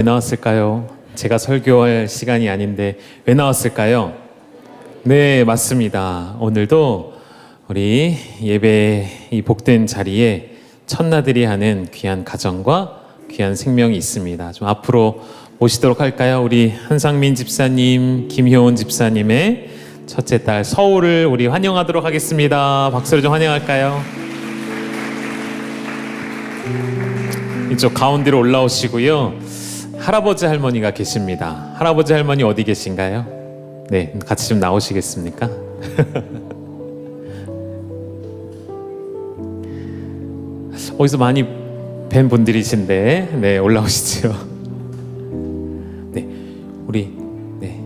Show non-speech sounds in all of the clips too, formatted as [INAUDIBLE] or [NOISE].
왜 나왔을까요? 제가 설교할 시간이 아닌데 왜 나왔을까요? 네, 맞습니다. 오늘도 우리 예배 이 복된 자리에 천나들이 하는 귀한 가정과 귀한 생명이 있습니다. 좀 앞으로 모시도록 할까요? 우리 한상민 집사님, 김효은 집사님의 첫째 딸 서울을 우리 환영하도록 하겠습니다. 박수로 좀 환영할까요? 이쪽 가운데로 올라오시고요. 할아버지 할머니가 계십니다. 할아버지 할머니 어디 계신가요? 네, 같이 좀 나오시겠습니까? [LAUGHS] 어디서 많이 뵌 분들이신데, 네, 올라오시죠. [LAUGHS] 네, 우리, 네,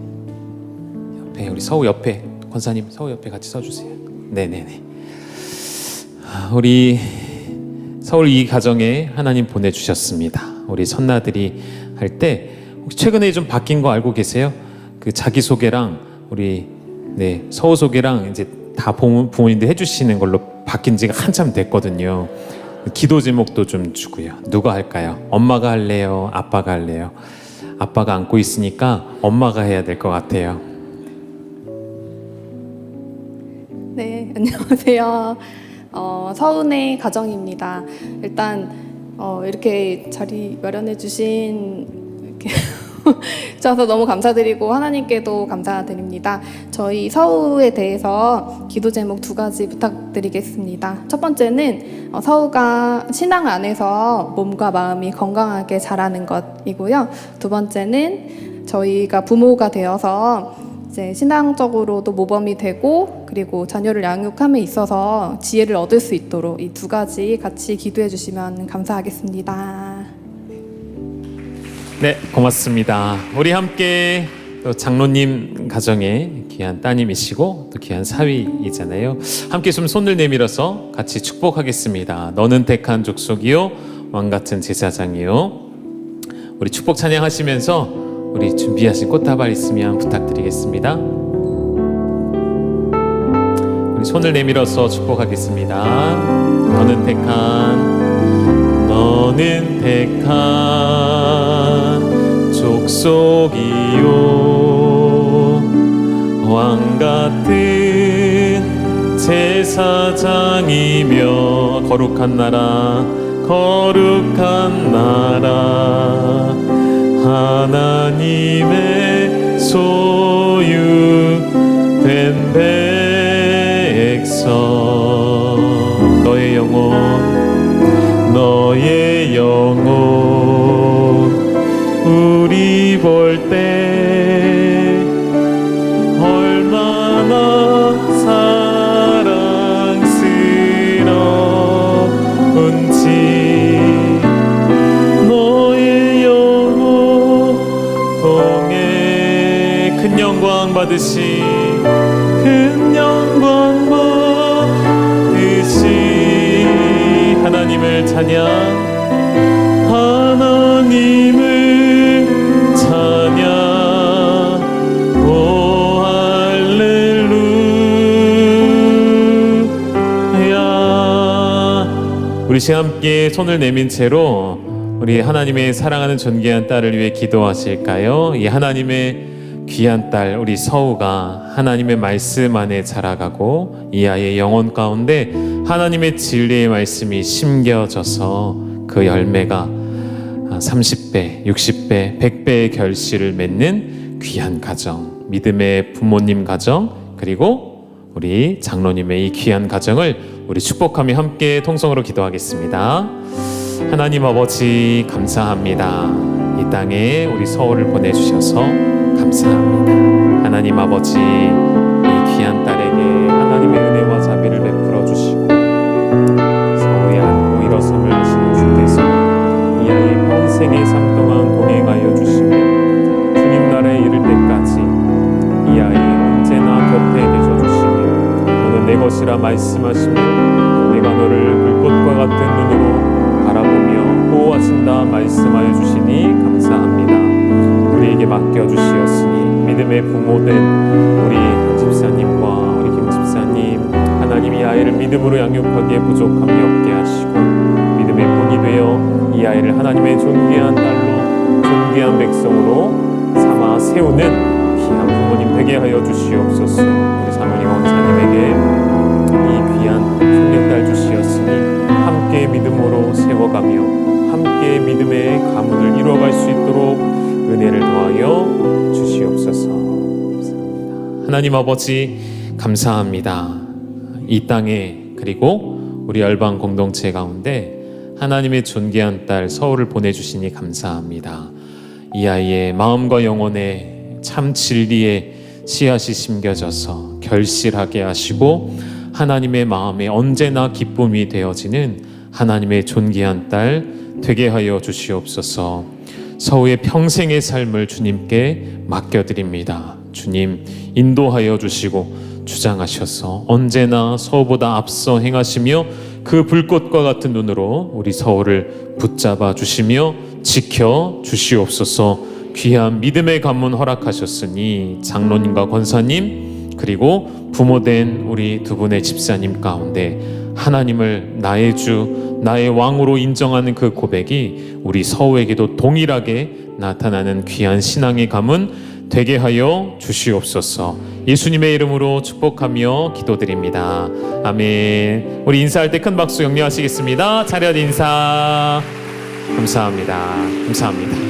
옆에, 우리 서우 옆에, 권사님 서우 옆에 같이 서주세요. 네네네. 아, 우리 서울 이 가정에 하나님 보내주셨습니다. 우리 선나들이 할 때 최근에 좀 바뀐 거 알고 계세요? 그 자기 소개랑 우리 네 서우 소개랑 이제 다 부모- 부모님들 해주시는 걸로 바뀐 지가 한참 됐거든요. 기도 제목도 좀 주고요. 누가 할까요? 엄마가 할래요? 아빠가 할래요? 아빠가 안고 있으니까 엄마가 해야 될 것 같아요. 네, [LAUGHS] 안녕하세요. 어, 서운의 가정입니다. 일단 어, 이렇게 자리 마련해 주신 이렇게 [LAUGHS] 주셔서 너무 감사드리고 하나님께도 감사드립니다. 저희 서우에 대해서 기도 제목 두 가지 부탁드리겠습니다. 첫 번째는 어, 서우가 신앙 안에서 몸과 마음이 건강하게 자라는 것이고요. 두 번째는 저희가 부모가 되어서 이제 신앙적으로도 모범이 되고 그리고 자녀를 양육함에 있어서 지혜를 얻을 수 있도록 이 두 가지 같이 기도해 주시면 감사하겠습니다. 네, 고맙습니다. 우리 함께 또 장로님 가정의 귀한 따님이시고 또 귀한 사위이잖아요. 함께 좀 손을 내밀어서 같이 축복하겠습니다. 너는 택한 족속이요 왕 같은 제사장이요. 우리 축복 찬양하시면서 우리 준비하신 꽃다발 있으면 부탁드리겠습니다. 우리 손을 내밀어서 축복하겠습니다. 너는 택한 너는 택한 족속이요 왕 같은 제사장이며 거룩한 나라 거룩한 나라 하나님의 소유된 백성. 너의 영혼 너의 영혼 큰 영광 받으시 큰 영광 받으시 하나님을 찬양 하나님을 찬양 오 할렐루야 우리 함께 손을 내민 채로 우리 하나님의 사랑하는 존귀한 딸을 위해 기도하실까요? 이 하나님의 귀한 딸 우리 서우가 하나님의 말씀 안에 자라가고 이 아이의 영혼 가운데 하나님의 진리의 말씀이 심겨져서 그 열매가 30배, 60배, 100배의 결실을 맺는 귀한 가정, 믿음의 부모님 가정, 그리고 우리 장로님의 이 귀한 가정을 우리 축복하며 함께 통성으로 기도하겠습니다. 하나님 아버지 감사합니다. 이 땅에 우리 서울을 보내주셔서 감사합니다. 하나님 아버지 이 귀한 딸에게 하나님의 은혜와 자비를 베풀어 주시고 서울에 앉고 일어섬을 하시는 주께서 이 아이의 평생의 삶 동안 동행하여 주시며 주님 나라에 이를 때까지 이 아이 언제나 곁에 계셔 주시며 너는 내 것이라 말씀하시며 내가 너를 불꽃과 같은 눈으로 바라보며 보호하신다 말씀하여 주시니 감사합니다. 우리에게 맡겨 주시었으니 믿음의 부모된 우리 한 집사님과 우리 김 집사님 하나님이 아이를 믿음으로 양육하기에 부족함이 없게 하시고 믿음의 본이 되어 이 아이를 하나님의 존귀한 딸로 존귀한 백성으로 삼아 세우는 귀한 부모님 되게 하여 주시옵소서. 우리 사모님 원사님에게 이 귀한 손녀딸 주시었으니 함께 믿음으로 세워가며 함께 믿음의 가문을 이루어갈 수 있도록 은혜를 더하여 주시옵소서. 하나님 아버지 감사합니다. 이 땅에 그리고 우리 열방 공동체 가운데 하나님의 존귀한 딸 서울을 보내주시니 감사합니다. 이 아이의 마음과 영혼에 참 진리의 씨앗이 심겨져서 결실하게 하시고 하나님의 마음에 언제나 기쁨이 되어지는 하나님의 존귀한 딸 되게 하여 주시옵소서. 서우의 평생의 삶을 주님께 맡겨드립니다. 주님 인도하여 주시고 주장하셔서 언제나 서우보다 앞서 행하시며 그 불꽃과 같은 눈으로 우리 서우를 붙잡아 주시며 지켜 주시옵소서. 귀한 믿음의 관문 허락하셨으니 장로님과 권사님 그리고 부모된 우리 두 분의 집사님 가운데 하나님을 나의 주, 나의 왕으로 인정하는 그 고백이 우리 서우에게도 동일하게 나타나는 귀한 신앙의 가문 되게 하여 주시옵소서. 예수님의 이름으로 축복하며 기도드립니다. 아멘. 우리 인사할 때 큰 박수 격려하시겠습니다. 차렷 인사. 감사합니다. 감사합니다.